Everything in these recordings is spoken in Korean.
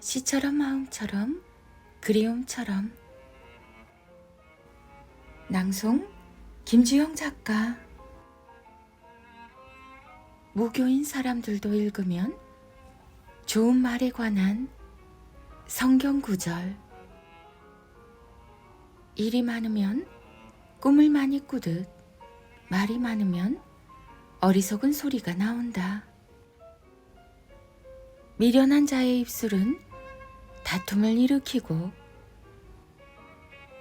시처럼 마음처럼 그리움처럼. 낭송 김주영 작가. 무교인 사람들도 읽으면 좋은 말에 관한 성경 구절. 일이 많으면 꿈을 많이 꾸듯 말이 많으면 어리석은 소리가 나온다. 미련한 자의 입술은 다툼을 일으키고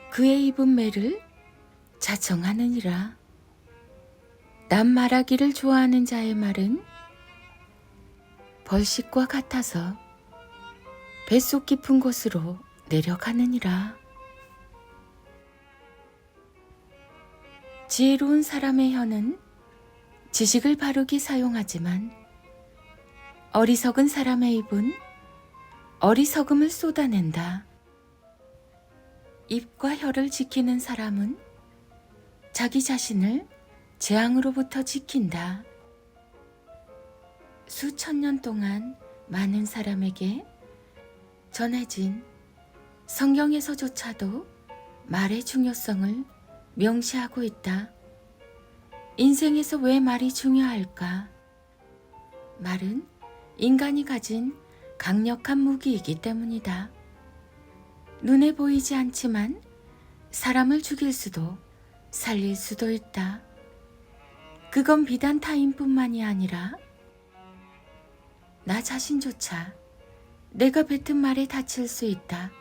그의 입은 매를 자청하느니라. 남 말하기를 좋아하는 자의 말은 벌식과 같아서 뱃속 깊은 곳으로 내려가느니라. 지혜로운 사람의 혀는 지식을 바르게 사용하지만 어리석은 사람의 입은 어리석음을 쏟아낸다. 입과 혀를 지키는 사람은 자기 자신을 재앙으로부터 지킨다. 수천 년 동안 많은 사람에게 전해진 성경에서조차도 말의 중요성을 명시하고 있다. 인생에서 왜 말이 중요할까? 말은 인간이 가진 강력한 무기이기 때문이다. 눈에 보이지 않지만 사람을 죽일 수도 살릴 수도 있다. 그건 비단 타인뿐만이 아니라 나 자신조차 내가 뱉은 말에 다칠 수 있다.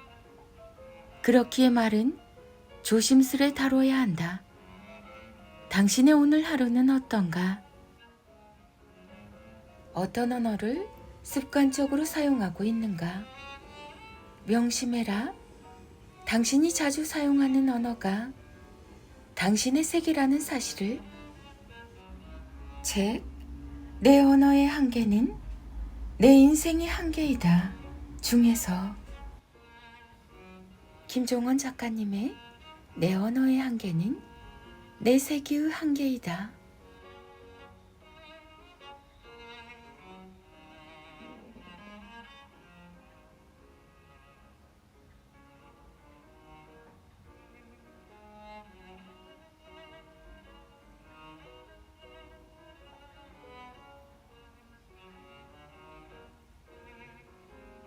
그렇기에 말은 조심스레 다뤄야 한다. 당신의 오늘 하루는 어떤가? 어떤 언어를 습관적으로 사용하고 있는가? 명심해라. 당신이 자주 사용하는 언어가 당신의 세계라는 사실을 책, 내 언어의 한계는 내 인생의 한계이다. 중에서 김종원 작가님의 내 언어의 한계는 내 세계의 한계이다.